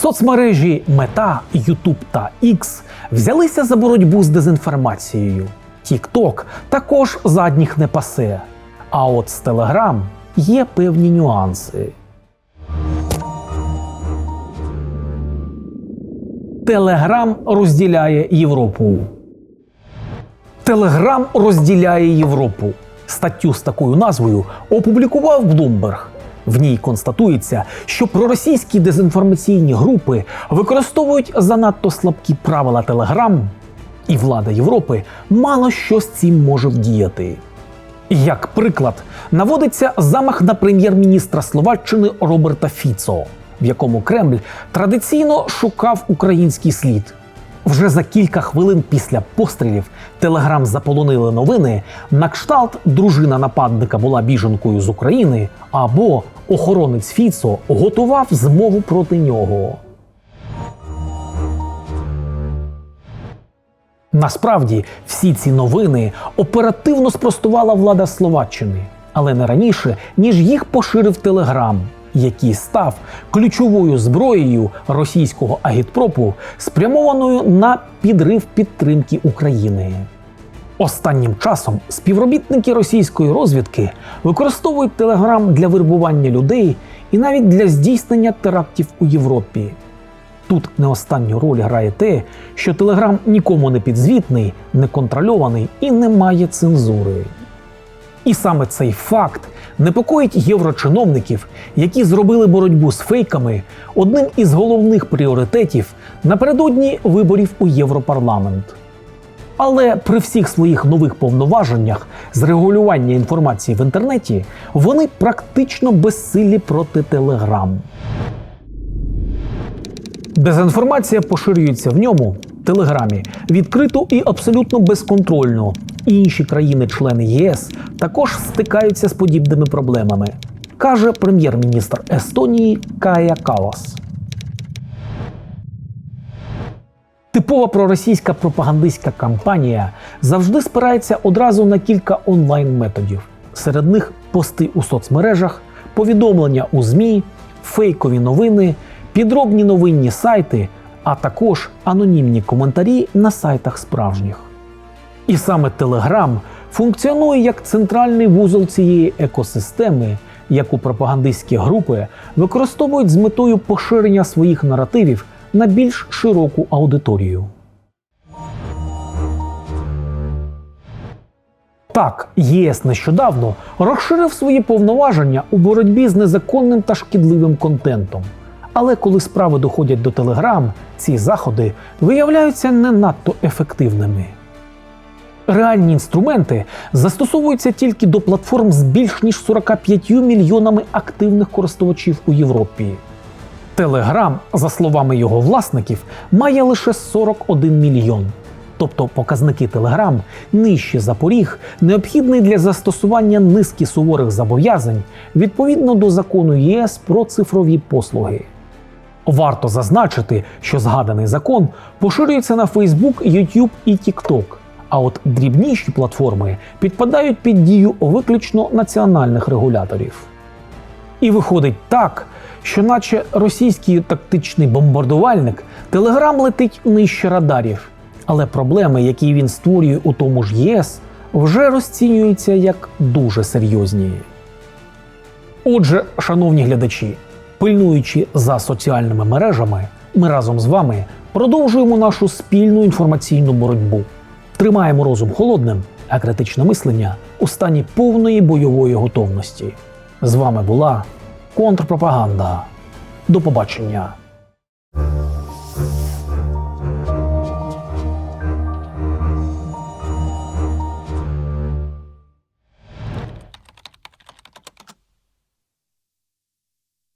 Соцмережі Мета, Ютуб та X взялися за боротьбу з дезінформацією. TikTok також задніх не пасе. А от з Telegram є певні нюанси. Телеграм розділяє Європу. Телеграм розділяє Європу. Статтю з такою назвою опублікував Bloomberg. В ній констатується, що проросійські дезінформаційні групи використовують занадто слабкі правила Телеграм, і влада Європи мало що з цим може вдіяти. Як приклад, наводиться замах на прем'єр-міністра Словаччини Роберта Фіцо, в якому Кремль традиційно шукав український слід. Вже за кілька хвилин після пострілів Телеграм заполонили новини. На кшталт дружина нападника була біженкою з України, або охоронець Фіцо готував змову проти нього. Насправді всі ці новини оперативно спростувала влада Словаччини, але не раніше, ніж їх поширив Телеграм, який став ключовою зброєю російського агітпропу, спрямованою на підрив підтримки України. Останнім часом співробітники російської розвідки використовують Телеграм для вербування людей і навіть для здійснення терактів у Європі. Тут не останню роль грає те, що Телеграм нікому не підзвітний, не контрольований і не має цензури. І саме цей факт непокоїть єврочиновників, які зробили боротьбу з фейками одним із головних пріоритетів напередодні виборів у Європарламент. Але при всіх своїх нових повноваженнях з регулювання інформації в інтернеті вони практично безсилі проти Телеграм. Дезінформація поширюється в ньому Телеграмі відкрито і абсолютно безконтрольно. Інші країни-члени ЄС також стикаються з подібними проблемами, каже прем'єр-міністр Естонії Кая Калас. Типова проросійська пропагандистська кампанія завжди спирається одразу на кілька онлайн-методів. Серед них пости у соцмережах, повідомлення у ЗМІ, фейкові новини, підробні новинні сайти, а також анонімні коментарі на сайтах справжніх. І саме Telegram функціонує як центральний вузол цієї екосистеми, яку пропагандистські групи використовують з метою поширення своїх наративів на більш широку аудиторію. Так, ЄС нещодавно розширив свої повноваження у боротьбі з незаконним та шкідливим контентом. Але коли справи доходять до Телеграм, ці заходи виявляються не надто ефективними. Реальні інструменти застосовуються тільки до платформ з більш ніж 45 мільйонами активних користувачів у Європі. Телеграм, за словами його власників, має лише 41 мільйон. Тобто показники Телеграм нижчі за поріг, необхідний для застосування низки суворих зобов'язань відповідно до закону ЄС про цифрові послуги. Варто зазначити, що згаданий закон поширюється на Facebook, YouTube і TikTok, а от дрібніші платформи підпадають під дію виключно національних регуляторів. І виходить так, що, наче російський тактичний бомбардувальник, Телеграм летить нижче радарів, але проблеми, які він створює у тому ж ЄС, вже розцінюються як дуже серйозні. Отже, шановні глядачі, пильнуючи за соціальними мережами, ми разом з вами продовжуємо нашу спільну інформаційну боротьбу. Тримаємо розум холодним, а критичне мислення у стані повної бойової готовності. З вами була контрпропаганда. До побачення.